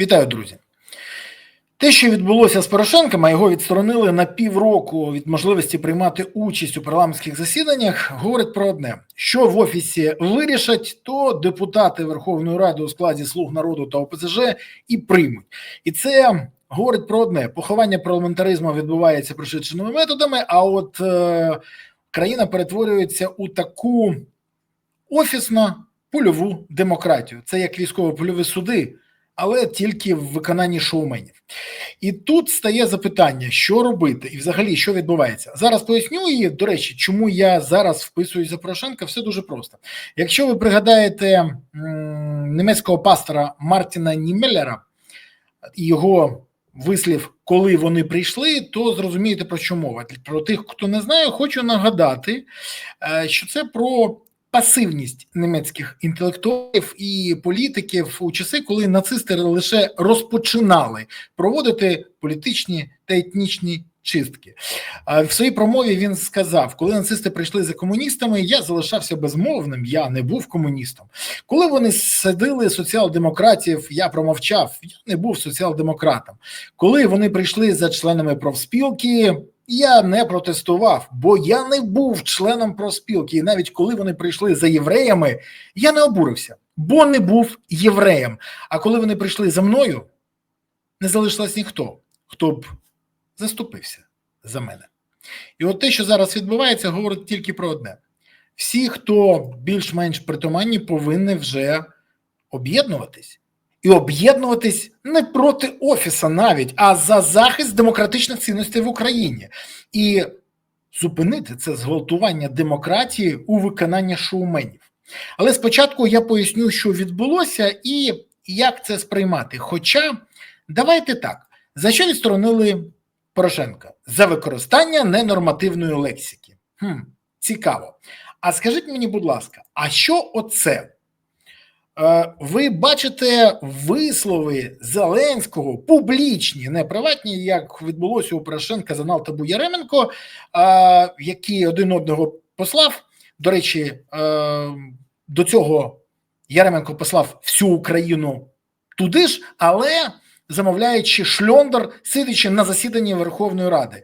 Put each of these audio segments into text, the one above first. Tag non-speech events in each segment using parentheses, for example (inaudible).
Вітаю, друзі. Те, що відбулося з Порошенком, а його відсторонили на півроку від можливості приймати участь у парламентських засіданнях, говорить про одне: що в офісі вирішать, то депутати Верховної Ради у складі Слуг народу та ОПЗЖ і приймуть. І це говорить про одне: поховання парламентаризму відбувається пришвидшеними методами. А от е, країна перетворюється у таку офісно польову демократію. Це як військово-польові суди але тільки в виконанні шоуменів. І тут стає запитання, що робити, і взагалі що відбувається. Зараз поясню і, до речі, чому я зараз вписуюсь за Порошенка, все дуже просто. Якщо ви пригадаєте німецького пастора Мартіна Німеллера і його вислів, коли вони прийшли, то зрозумієте про що мова. Про тих, хто не знає, хочу нагадати, е, що це про пасивність німецьких інтелектуалів і політиків у часи, коли нацисти лише розпочинали проводити політичні та етнічні чистки. В своїй промові він сказав: коли нацисти прийшли за комуністами, я залишався безмовним, я не був комуністом. Коли вони садили соціал-демократів, я промовчав, я не був соціал-демократом. Коли вони прийшли за членами профспілки. Я не протестував, бо я не був членом профспілки. І навіть коли вони прийшли за євреями, я не обурився, бо не був євреєм. А коли вони прийшли за мною, не залишилось ніхто, хто б заступився за мене. І от те, що зараз відбувається, говорить тільки про одне: всі, хто більш-менш притаманні, повинні вже об'єднуватись і об'єднуватись не проти офіса навіть, а за захист демократичних цінностей в Україні і зупинити це зґвалтування демократії у виконанні шоуменів. Але спочатку я поясню, що відбулося і як це сприймати. Хоча давайте так, за що відсторонили Порошенка? За використання ненормативної лексики. Хм, Цікаво. А скажіть мені, будь ласка, а що оце? Е, ви бачите вислови Зеленського публічні, не приватні, як відбулося у Порошенка за Налтабу Яременко, е, які один одного послав. До речі, е, до цього Яременко послав всю Україну туди ж, але замовляючи шльондер, сидячи на засіданні Верховної Ради.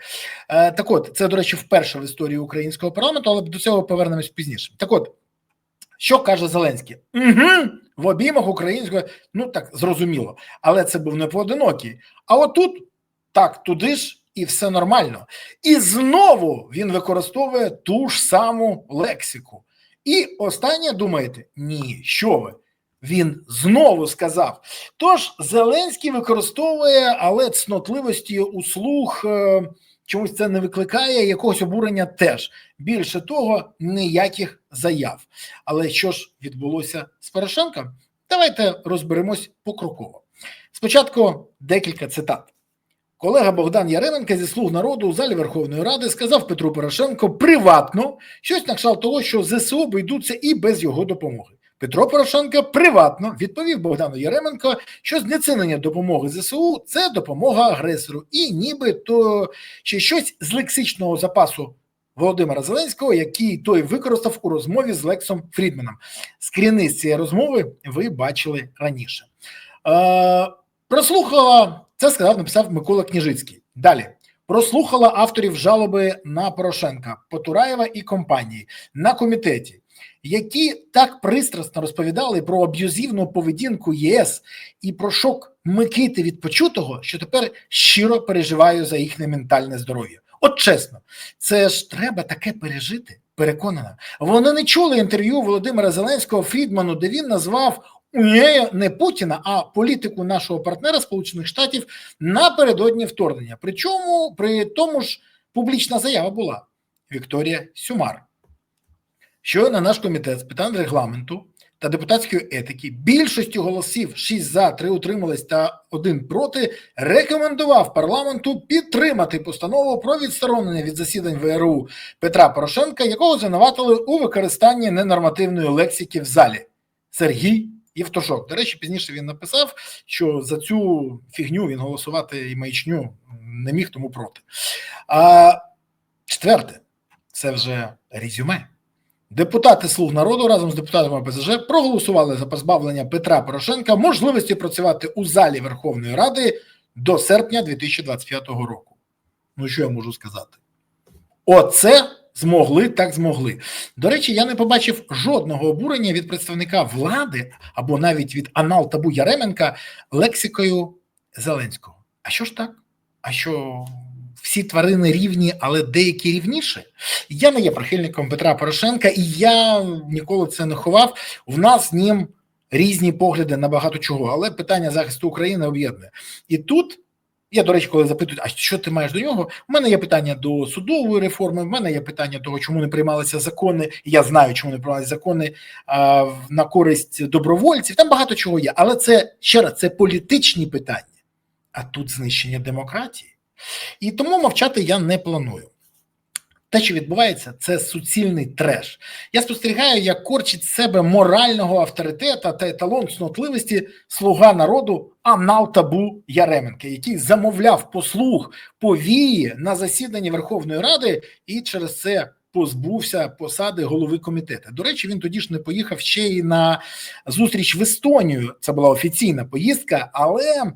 Так, от це, до речі, вперше в історії українського парламенту, але до цього повернемось пізніше. Так, от. Що каже Зеленський? Угу, В обіймах української, ну так зрозуміло, але це був не поодинокий. А отут так, туди ж і все нормально. І знову він використовує ту ж саму лексику. І останнє думаєте, ні, що ви? Він знову сказав. Тож Зеленський використовує, але цнотливості услуг. Е чомусь це не викликає якогось обурення теж. Більше того, ніяких заяв. Але що ж відбулося з Порошенком? Давайте розберемось покроково. Спочатку декілька цитат. Колега Богдан Яременко зі слуг народу у залі Верховної Ради сказав Петру Порошенко приватно щось на кшталт того, що ЗСУ обійдуться і без його допомоги. Петро Порошенко приватно відповів Богдану Яременко, що знецінення допомоги ЗСУ це допомога агресору, і нібито чи щось з лексичного запасу Володимира Зеленського, який той використав у розмові з Лексом Фрідменом. Скріни з цієї розмови ви бачили раніше. Е, Прослухала це, сказав, написав Микола Княжицький. Далі. Прослухала авторів жалоби на Порошенка, Потураєва і компанії на комітеті які так пристрасно розповідали про аб'юзивну поведінку ЄС і про шок Микити від почутого, що тепер щиро переживаю за їхнє ментальне здоров'я. От чесно, це ж треба таке пережити. Переконана, вони не чули інтерв'ю Володимира Зеленського Фрідману, де він назвав не Путіна, а політику нашого партнера Сполучених Штатів напередодні вторгнення. Причому при тому ж публічна заява була Вікторія Сюмар. Щойно наш комітет з питань регламенту та депутатської етики більшістю голосів 6 за, 3 утримались та 1 проти, рекомендував парламенту підтримати постанову про відсторонення від засідань ВРУ Петра Порошенка, якого звинуватили у використанні ненормативної лексики в залі. Сергій Євтушок. До речі, пізніше він написав, що за цю фігню він голосувати і маячню не міг тому проти. А четверте, це вже резюме. Депутати Слуг народу разом з депутатами ОПЗЖ проголосували за позбавлення Петра Порошенка можливості працювати у залі Верховної Ради до серпня 2025 року. Ну що я можу сказати? Оце змогли, так змогли. До речі, я не побачив жодного обурення від представника влади або навіть від анал табу Яременка лексикою Зеленського. А що ж так? А що всі тварини рівні, але деякі рівніші? Я не є прихильником Петра Порошенка, і я ніколи це не ховав. В нас з ним різні погляди на багато чого, але питання захисту України об'єднує. І тут я, до речі, коли запитують, а що ти маєш до нього? У мене є питання до судової реформи. В мене є питання того, чому не приймалися закони. Я знаю, чому не приймалися закони а, на користь добровольців. Там багато чого є, але це ще раз це політичні питання, а тут знищення демократії. І тому мовчати я не планую. Те, що відбувається, це суцільний треш. Я спостерігаю, як корчить себе морального авторитета та еталон снотливості слуга народу Анал Табу Яременка, який замовляв послуг повії на засіданні Верховної Ради і через це позбувся посади голови комітету. До речі, він тоді ж не поїхав ще й на зустріч в Естонію. Це була офіційна поїздка, але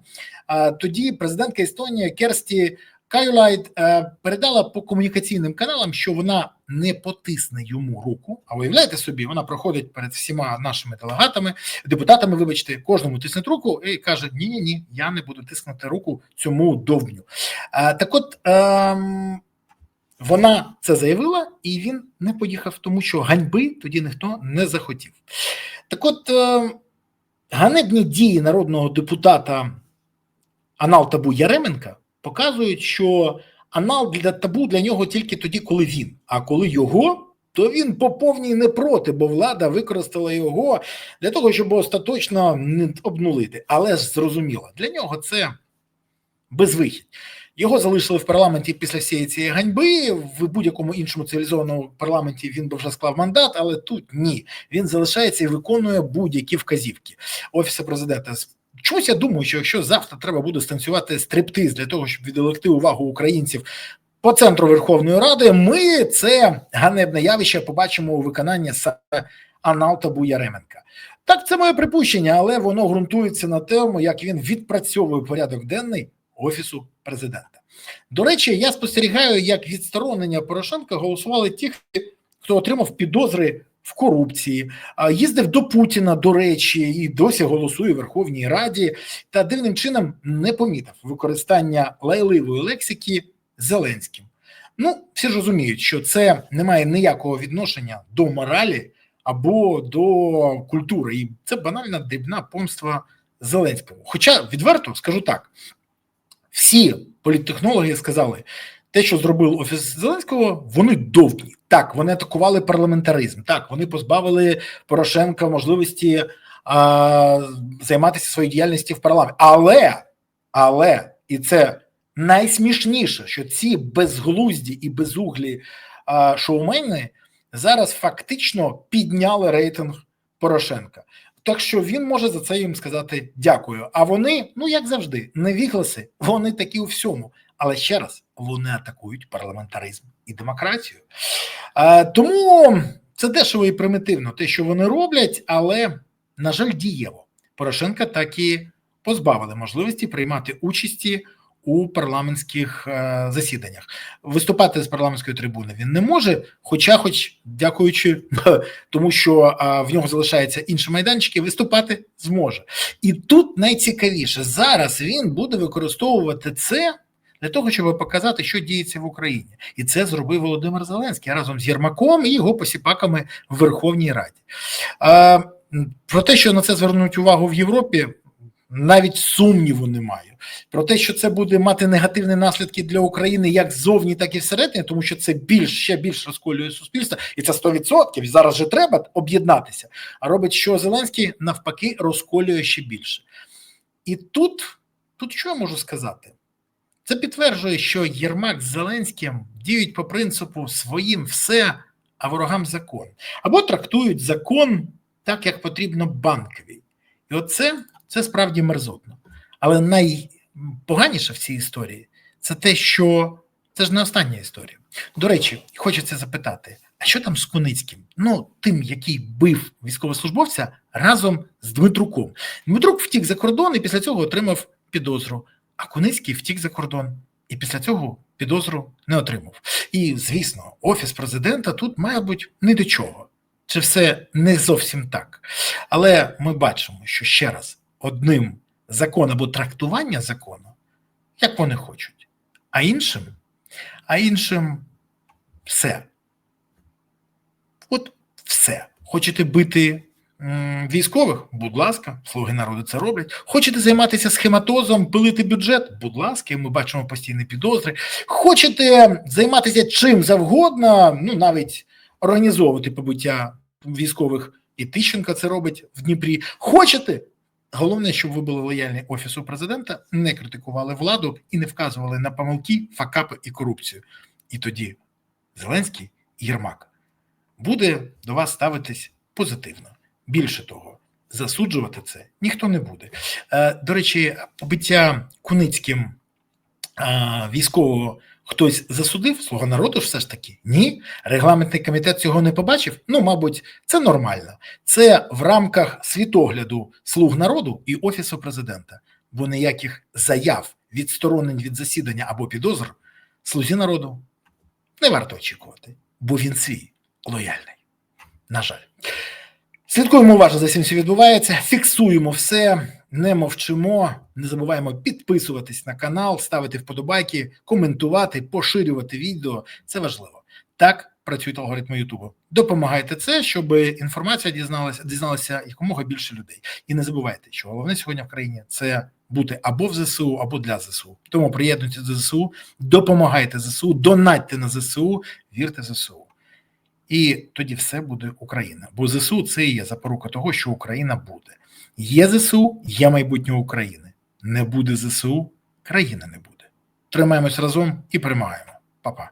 а, тоді президентка Естонії Керсті. Кайлайт е, передала по комунікаційним каналам, що вона не потисне йому руку. А уявляєте собі, вона проходить перед всіма нашими делегатами, депутатами. Вибачте, кожному тиснуть руку і каже: Ні, ні, ні, я не буду тиснути руку цьому довбню. Е, так, от е, вона це заявила, і він не поїхав, тому що ганьби тоді ніхто не захотів. Так, от е, ганебні дії народного депутата Анал Табу Яременка показують, що анал для табу для нього тільки тоді, коли він. А коли його, то він по повній не проти, бо влада використала його для того, щоб остаточно не обнулити. Але ж зрозуміло, для нього це безвихідь. Його залишили в парламенті після всієї цієї ганьби. В будь-якому іншому цивілізованому парламенті він би вже склав мандат, але тут ні. Він залишається і виконує будь-які вказівки офісу президента. Чомусь я думаю, що якщо завтра треба буде станцювати стриптиз для того, щоб відволікти увагу українців по центру Верховної Ради, ми це ганебне явище побачимо у виконанні Аналта Яременка. Так, це моє припущення, але воно ґрунтується на тому, як він відпрацьовує порядок денний офісу президента. До речі, я спостерігаю, як відсторонення Порошенка голосували ті, хто отримав підозри в корупції, їздив до Путіна, до речі, і досі голосує в Верховній Раді, та дивним чином не помітив використання лайливої лексики Зеленським. Ну, всі ж розуміють, що це не має ніякого відношення до моралі або до культури, і це банальна дрібна помства Зеленському. Хоча відверто скажу так: всі політтехнологи сказали, те, що зробив офіс Зеленського, вони довгі. Так, вони атакували парламентаризм. Так, вони позбавили Порошенка можливості а, займатися своєю діяльністю в парламенті. Але, але, і це найсмішніше, що ці безглузді і безуглі а, шоумени зараз фактично підняли рейтинг Порошенка. Так що він може за це їм сказати дякую. А вони, ну як завжди, не вігласи, вони такі у всьому. Але ще раз вони атакують парламентаризм і демократію. А, Тому це дешево і примітивно, те, що вони роблять, але на жаль, дієво Порошенка так і позбавили можливості приймати участі у парламентських е, засіданнях. Виступати з парламентської трибуни він не може, хоча, хоч дякуючи (laughs) тому, що е, в нього залишаються інші майданчики, виступати зможе. І тут найцікавіше зараз він буде використовувати це для того, щоб показати, що діється в Україні, і це зробив Володимир Зеленський разом з Єрмаком і його посіпаками в Верховній Раді. А, Про те, що на це звернуть увагу в Європі. Навіть сумніву немає про те, що це буде мати негативні наслідки для України як ззовні, так і всередині, тому що це більш ще більш розколює суспільство, і це 100%. Зараз же треба об'єднатися. А робить, що Зеленський навпаки розколює ще більше. І тут, тут що я можу сказати? Це підтверджує, що Єрмак з Зеленським діють по принципу своїм все, а ворогам закон. Або трактують закон так, як потрібно банковій. І оце це справді мерзотно. Але найпоганіше в цій історії це те, що Це ж не остання історія. До речі, хочеться запитати: а що там з Куницьким? Ну, тим, який бив військовослужбовця разом з Дмитруком. Дмитрук втік за кордон і після цього отримав підозру. А Куницький втік за кордон і після цього підозру не отримав. І, звісно, офіс президента тут, має бути ні до чого. Це все не зовсім так. Але ми бачимо, що ще раз одним закон або трактування закону, як вони хочуть, а іншим, а іншим все. От все. Хочете бити військових? Будь ласка, слуги народу це роблять. Хочете займатися схематозом, пилити бюджет? Будь ласка, ми бачимо постійні підозри. Хочете займатися чим завгодно, ну навіть організовувати побуття військових, і Тищенка це робить в Дніпрі. Хочете? Головне, щоб ви були лояльні офісу президента, не критикували владу і не вказували на помилки, факапи і корупцію. І тоді Зеленський Єрмак буде до вас ставитись позитивно. Більше того, засуджувати це ніхто не буде. Е, До речі, побиття Куницьким військового хтось засудив слуга народу все ж таки ні. Регламентний комітет цього не побачив. Ну, мабуть, це нормально. Це в рамках світогляду слуг народу і офісу президента, бо ніяких заяв, відсторонень від засідання або підозр слузі народу не варто очікувати, бо він свій лояльний. На жаль. Слідкуємо уважно за цим, що відбувається, фіксуємо все, не мовчимо, не забуваємо підписуватись на канал, ставити вподобайки, коментувати, поширювати відео. Це важливо. Так працюють алгоритми Ютубу. Допомагайте це, щоб інформація дізналася, дізналася якомога більше людей. І не забувайте, що головне сьогодні в країні це бути або в ЗСУ, або для ЗСУ. Тому приєднуйтесь до ЗСУ, допомагайте ЗСУ, донатьте на ЗСУ, вірте в ЗСУ. І тоді все буде Україна. Бо ЗСУ це і є запорука того, що Україна буде. Є ЗСУ, є майбутнє України. Не буде ЗСУ, країни не буде. Тримаємось разом і перемагаємо. Па-па.